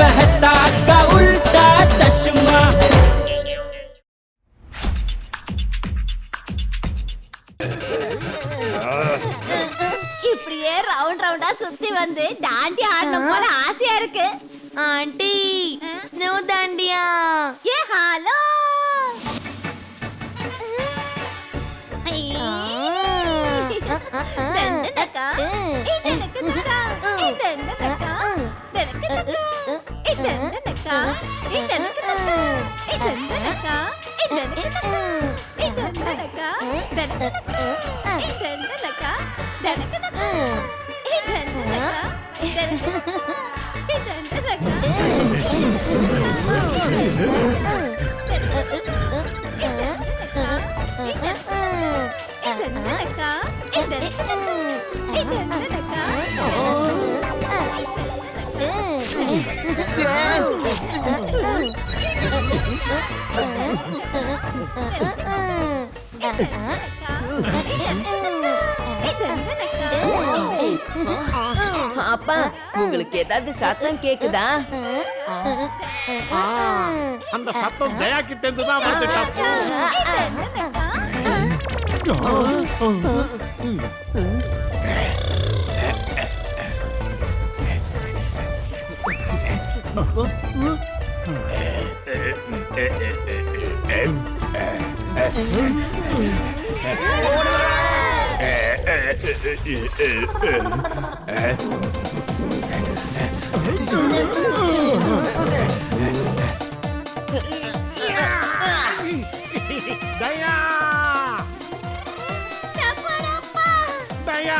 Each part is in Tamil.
मेहता का उल्टा चश्मा இப்படியே ரவுண்ட் ரவுண்டா சுத்தி வந்து டாண்டி ஆடணும் போல ஆசையா இருக்கு ஆண்டி ஸ்னோ தாண்டியா ஏ ஹலோ ఇదంతా அப்பா உங்களுக்கு ஏதாவது சத்தம் கேக்குதா? அந்த சத்தம் தயா கிட்ட இருந்து தான் வருது டப்பு தயா தயா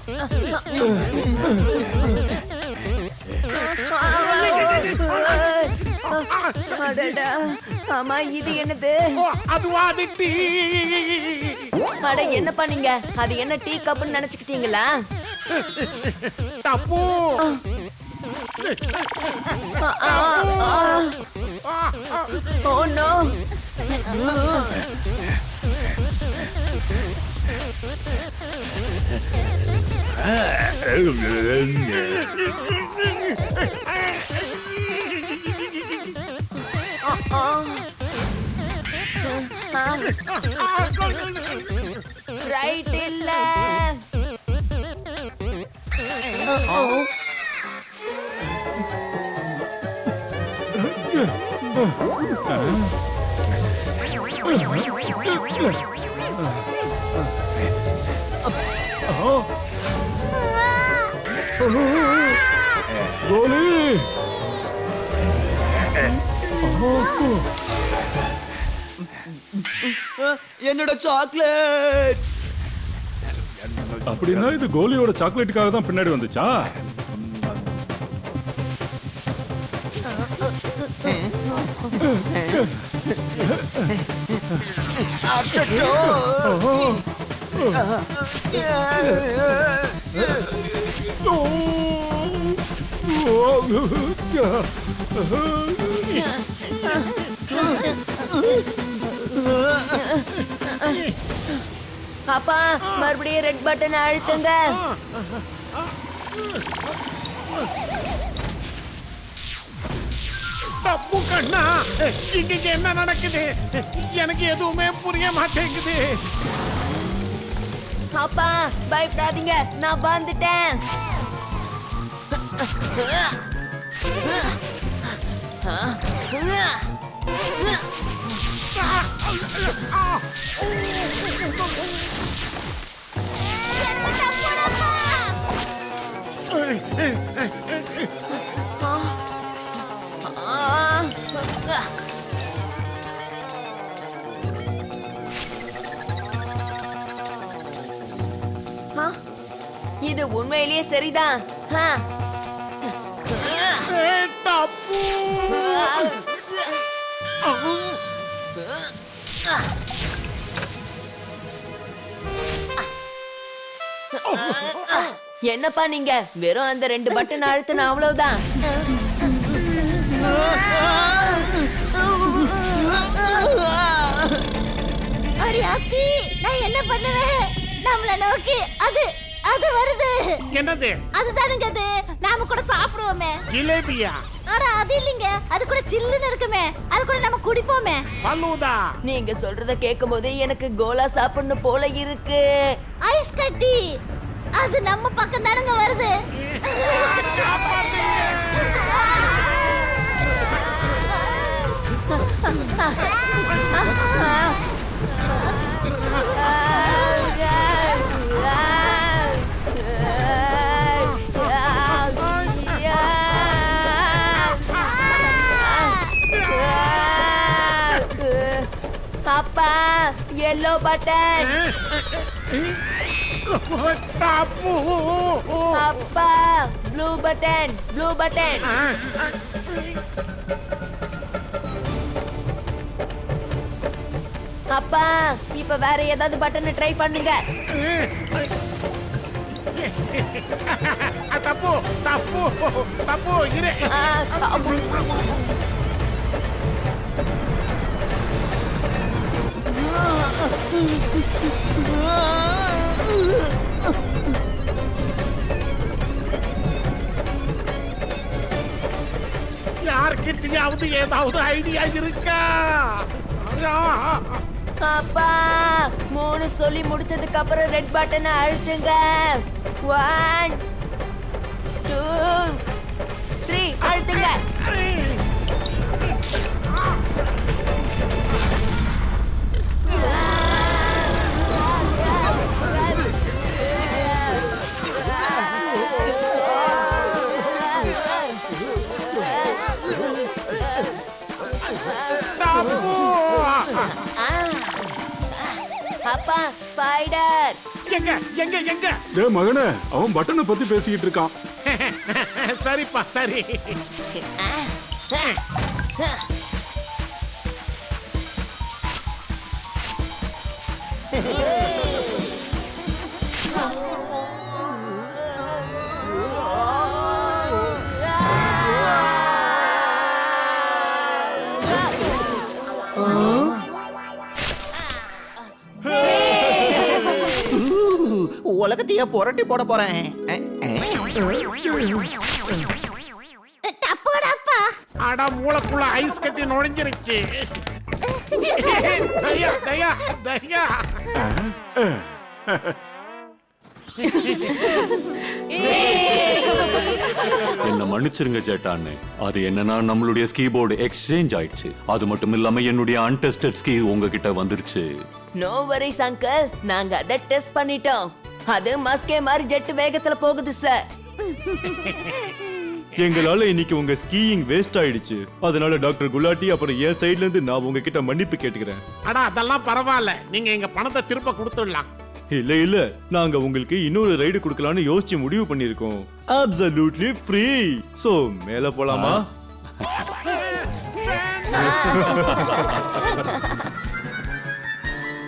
அடடா ஆமா இது என்னது? அதுவா அது டீ அட என்ன பண்ணீங்க? அது என்ன டீ கப்னு நினைச்சுக்கிட்டீங்களா? டப்பு ஓ நோ ரைட் இல்ல கோலி! என்னோட சாக்லேட் அப்படின்னா இது கோலியோட சாக்லேட்டுக்காக தான் பின்னாடி வந்துச்சா? அப்பா மறுபடியும் ரெட் பட்டன் அழுத்துங்க. தப்பு கண்ணா இங்க என்ன நடக்குது எனக்கு எதுவுமே புரிய மாட்டேங்குது அப்பா பயப்படாதீங்க நான் வந்துட்டேன் ஆ இது உண்மையிலேயே சரிதான். தப்பு. என்னப்பா நீங்க? வெறும் அந்த ரெண்டு பட்டன் அழுத்தின அவ்வளவுதான். அடி அத்தி நான் என்ன பண்ணுவேன்? நம்மள நோக்கி அது அது வருது. என்னது? அதுதானுங்க அது. நாம கூட சாப்பிடுவோமே. ஜிலேபியா ஆனா அது இல்லைங்க. அது கூட சில்லுன்னு இருக்குமே. அது கூட நம்ம குடிப்போமே. பல்லூதா. நீங்க சொல்றத கேட்கும் போது எனக்கு கோலா சாப்பிடணும் போல இருக்கு. ஐஸ் கட்டி. அது நம்ம பக்கம் தானுங்க வருது அப்பா எல்லோ பட்டன் தப்பு அப்பா ப்ளூ பட்டன் ப்ளூ பட்டன் அப்பா இப்ப வேற ஏதாவது பட்டன் ட்ரை பண்ணுங்க. தப்பு தப்பு தப்பு இரு. யார்கிட்டயாவது ஏதாவது ஐடியா இருக்கா. அப்பா மூணு சொல்லி முடிச்சதுக்கு அப்புறம் ரெட் பட்டனை அழுத்துங்க. ஒன் டூ த்ரீ அழுத்துங்க. எங்க எங்க எங்க? டே மகனே அவன் பட்டனை பத்தி பேசிக்கிட்டு இருக்கான். சரிப்பா சரி. உலகத்தையே புரட்டி போட போறேன். அட மூளைக்குள்ள ஐஸ் கட்டி நுழைஞ்சிருச்சு. தயா தயா தயா. என்ன மன்னிச்சிருங்க ஜேட்டான்னு அது என்னன்னா நம்மளுடைய ஸ்கீ போர்டு எக்ஸ்சேஞ்ச் ஆயிடுச்சு. அது மட்டும் இல்லாம என்னுடைய அன்டெஸ்டட் ஸ்கீ உங்ககிட்ட வந்துருச்சு. நோ வரிஸ் அங்கிள் நாங்க அதை டெஸ்ட் பண்ணிட்டோம். அது மஸ்கே மாதிரி ஜெட் வேகத்துல போகுது சார். எங்களால இன்னைக்கு உங்க ஸ்கீயிங் வேஸ்ட் ஆயிடுச்சு. அதனால டாக்டர் குலாட்டி அப்புறம் என் சைடுல இருந்து நான் உங்ககிட்ட மன்னிப்பு கேட்டுக்கிறேன். அட அதெல்லாம் பரவாயில்ல. நீங்க எங்க பணத்தை திருப்ப கொடுத்துடலாம். இல்ல இல்ல. நாங்க உங்களுக்கு இன்னொரு ரைடு கொடுக்கலாம்னு யோசிச்சு முடிவு பண்ணிருக்கோம் அப்சல்யூட்லி ஃப்ரீ சோ மேல போலாமா?